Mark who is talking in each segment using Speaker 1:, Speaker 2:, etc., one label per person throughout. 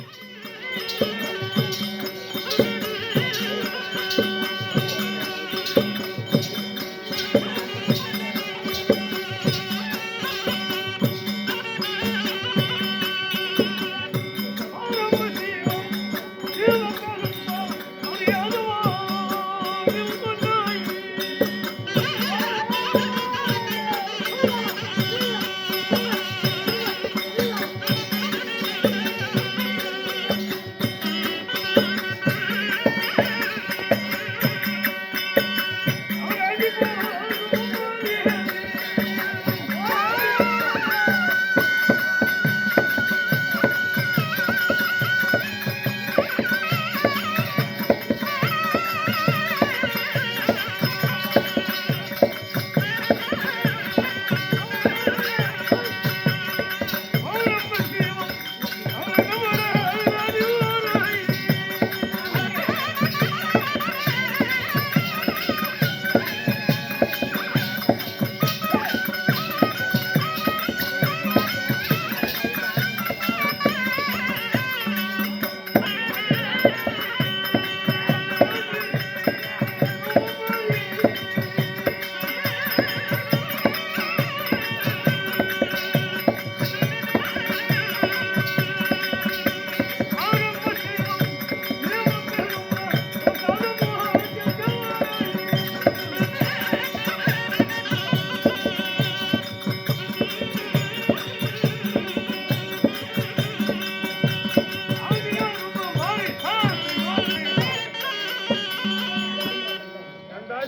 Speaker 1: Thank you.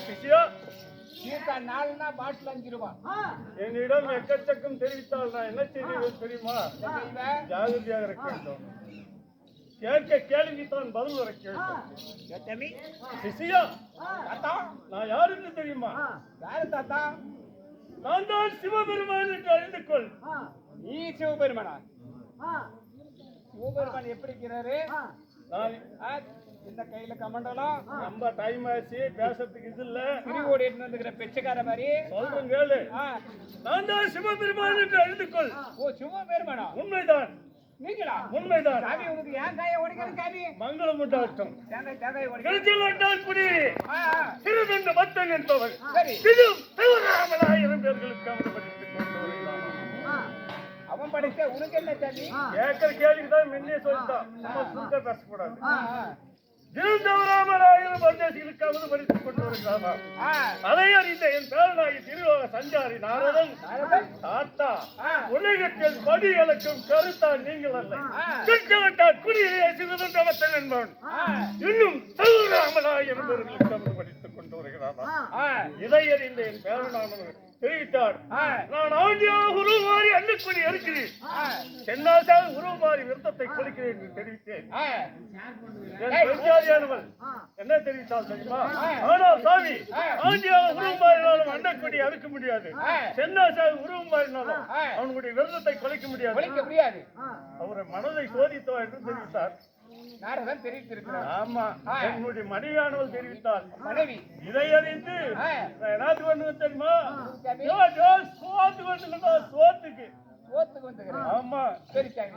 Speaker 1: சிஷ்யா
Speaker 2: சீட்டா நாலுனா பாட்டில் அஞ்சு
Speaker 1: என்னிடம் எக்கச்சக்கம் தெரிவித்தால் நான் என்ன செய்வேன் தெரியுமா? ஜாகிரதையாக இருக்க வேண்டும். கேட்க கேள்வித்தான் பதில் வர கேட்கும்
Speaker 2: தம்பி?
Speaker 1: சிஷ்யா
Speaker 2: தாத்தா?
Speaker 1: நான் யாருன்னு தெரியுமா?
Speaker 2: யாரு தாத்தா?
Speaker 1: நான் தான் சிவபெருமான் என்று அறிந்து கொள்.
Speaker 2: நீ சிவபெருமானா? சிவபெருமான் எப்படி இருக்கிறாரு? இந்த கையில கமண்டலம்
Speaker 1: ரொம்ப டைம் ஆச்சு பேசுறதுக்கு இது இல்ல.
Speaker 2: திருவோடி எடுத்து வந்துக்கிற பெச்சக்கார மாதிரி
Speaker 1: சொல்றேன் கேளு. நான் தான் சிவபெருமான் என்று அறிந்து கொள்
Speaker 2: ஓ சிவபெருமானா?
Speaker 1: உண்மைதான்.
Speaker 2: நீங்களா?
Speaker 1: உண்மைதான்.
Speaker 2: சாமி உனக்கு ஏன் காய உடைக்கிறது சாமி?
Speaker 1: மங்களம் உண்டாகட்டும். கருத்தில் வந்தால் குடி திருதண்ட பக்தன் என்பவர் பேர்களுக்கு கொண்டு வருகிறார்
Speaker 2: அவன் படைச்ச உனக்கு என்ன சாமி
Speaker 1: கேட்கிற கேள்விக்கு தான் முன்னே சொல்லிட்டான் நம்ம சுத்த பேசக்கூடாது.
Speaker 2: ஆ, ஆ,
Speaker 1: திருந்தவராமனாயிரம் பரதேசிகளுக்கு அமர்படுத்திக் கொண்டு வருகிறார்
Speaker 2: ஆ,
Speaker 1: அதை அறிந்த என் பேரனாகி திருலோக சஞ்சாரி நாரதன். தாத்தா. உலகத்தில் படி இழக்கும் கருத்தான் நீங்கள் அல்ல.
Speaker 2: ஆ.
Speaker 1: கிருஷ்ணவட்டால் குடியிலே சிவதண்டவத்தன் என்பவன். இன்னும் அமர்படுத்திக் கொண்டு வருகிறார்
Speaker 2: ஆ,
Speaker 1: இதை அறிந்த என் பேரனானவர் தெரிவித்தார்.
Speaker 2: ஆ,
Speaker 1: நான் ஆண்டியாக உருமாறி அன்னுக்குடி இருக்கிறேன்
Speaker 2: ஆ,
Speaker 1: சென்னாசால் உருமாறி விருத்தத்தை கொடுக்கிறேன் என்று தெரிவித்தேன்.
Speaker 2: ஆ.
Speaker 1: என் பெருஞ்சாதியானவள் என்ன தெரிவித்தால் தெரியுமா? ஆனால் சாமி ஆண்டியாக உருமாறினாலும் அன்னக்குடி அறுக்க முடியாது. சென்னாசால் உருவம் மாறினாலும் அவனுடைய விரதத்தை குலைக்க முடியாது. அவரை மனதை சோதித்தோ என்று தெரிவித்தார்.
Speaker 2: நாரதன் தெரிவித்திருக்கிறார்.
Speaker 1: ஆமா என்னுடைய மனைவியானவள் தெரிவித்தார்
Speaker 2: மனைவி.
Speaker 1: இதை அறிந்து என்னத்துக்கு வந்து தெரியுமா. யோ, யோ, சோத்துக்கு சோத்துக்கு.
Speaker 2: வந்துக்கிறேன்
Speaker 1: ஆமா.
Speaker 2: சரி சாமி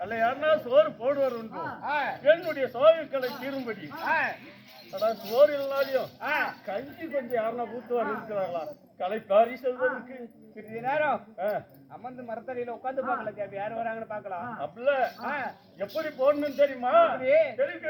Speaker 1: அல்ல யாருன்னா சோறு போடுவார் உண்டு. என்னுடைய சோகங்களை தீரும்படி. அதான் சோறு இல்லைனாலையும்
Speaker 2: ஆ.
Speaker 1: கஞ்சி கொஞ்சம் யாருன்னா ஊத்துவார் இருக்கிறாங்களா கலைப்பாரி செல்வதற்கு.
Speaker 2: சிறிது நேரம் அமர்ந்து மரத்தடியில உட்கார்ந்து பார்க்கல கேப்பி யார் வராங்கன்னு பார்க்கலாம்.
Speaker 1: அப்படில எப்படி போடணும்னு தெரியுமா?
Speaker 2: எப்படி?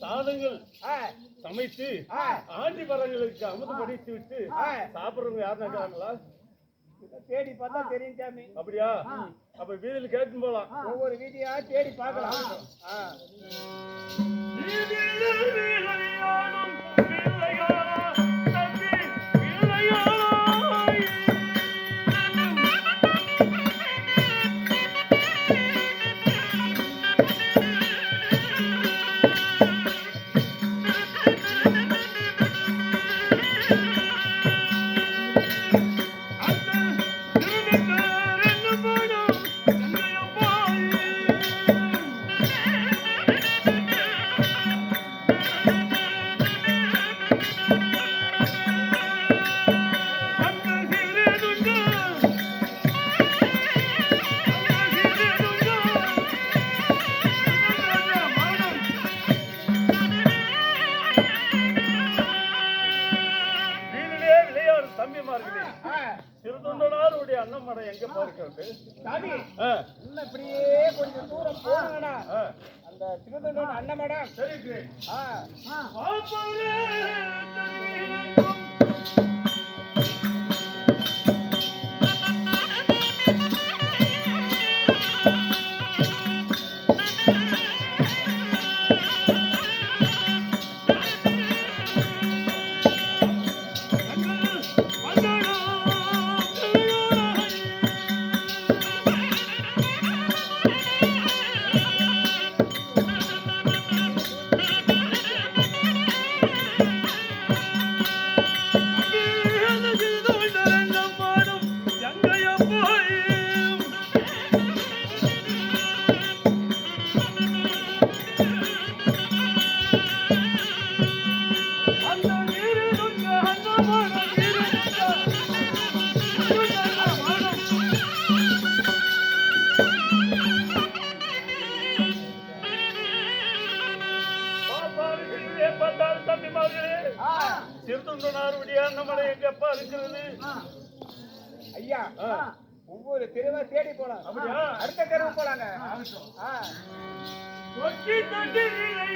Speaker 1: சாதங்கள்
Speaker 2: ஆ,
Speaker 1: சமைத்து. ஆண்டி பரங்களுக்கு அமுது படித்து விட்டு. சாப்பிடுறவங்க யாரும் இருக்காங்களா
Speaker 2: தேடி பார்த்தா தெரியும் சாமி.
Speaker 1: அப்படியா? அப்ப வீதியில் கேட்டு போலாம்.
Speaker 2: ஒவ்வொரு வீதியா தேடி பார்க்கலாம். ஆ,
Speaker 1: திருத்தொண்டனாருடைய அன்னமடை எங்க பார்க்கிறது
Speaker 2: சாமி இப்படியே கொஞ்சம் தூரம்
Speaker 1: ஆ,
Speaker 2: அந்த திருதொண்டோட அண்ணன் மேடம்
Speaker 1: சரி திருத்தொண்டனாருடைய அன்னமடை எங்கப்பா இருக்கிறது?
Speaker 2: ஐயா. ஒவ்வொரு தெருவா தேடி போலாம்.
Speaker 1: அப்படியா?
Speaker 2: அடுத்த தெருவு போலாங்க.
Speaker 1: தொட்டி தொட்டி நிலை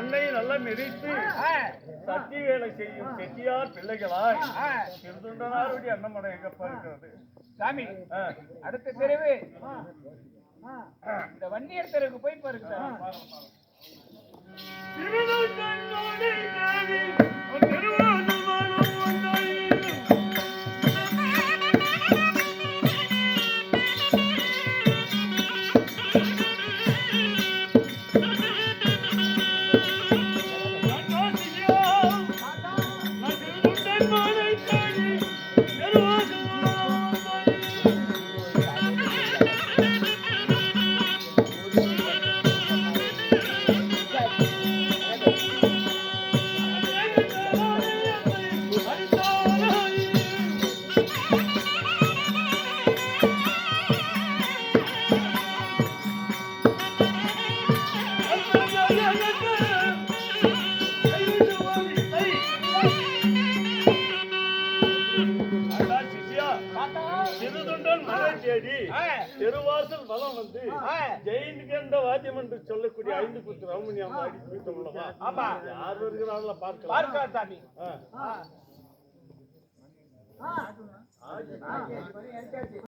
Speaker 1: மண்ணை நல்லா மிதித்து சட்டி வேலை செய்யும் செட்டியார் பிள்ளைகளாய். திருதுண்டனாருடைய அன்னமடம் எங்கப்பா இருக்கிறது
Speaker 2: சாமி. அடுத்த தெருவு இந்த வண்டியர் தெருவுக்கு போய் பாருங்க
Speaker 1: வலம் வந்து ஜெயின் கண்ட வாத்தியம் என்று சொல்லக்கூடிய ஐந்து ரமணியம் ஆடி போயிட்டோம்லவா
Speaker 2: ஆமா.
Speaker 1: யார் வருகிறாங்களோ பார்க்கலாம்
Speaker 2: பார்க்கா சாமி
Speaker 1: ஆ.
Speaker 2: ஆ.